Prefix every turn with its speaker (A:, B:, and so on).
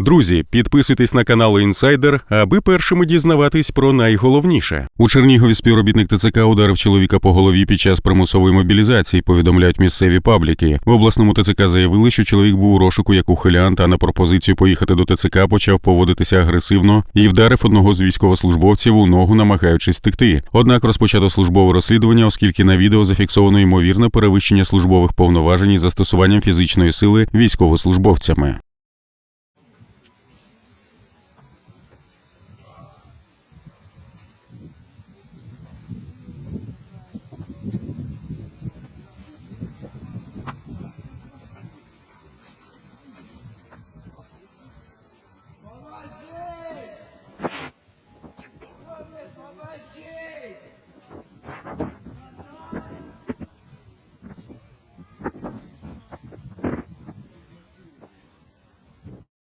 A: Друзі, підписуйтесь на канал Інсайдер, аби першими дізнаватись про найголовніше. У Чернігові співробітник ТЦК ударив чоловіка по голові під час примусової мобілізації. Повідомляють місцеві пабліки. В обласному ТЦК заявили, що чоловік був у розшуку як ухилянт, а на пропозицію поїхати до ТЦК почав поводитися агресивно і вдарив одного з військовослужбовців у ногу, намагаючись втекти. Однак розпочато службове розслідування, оскільки на відео зафіксовано ймовірне перевищення службових повноважень із застосуванням фізичної сили військовослужбовцями. Russia!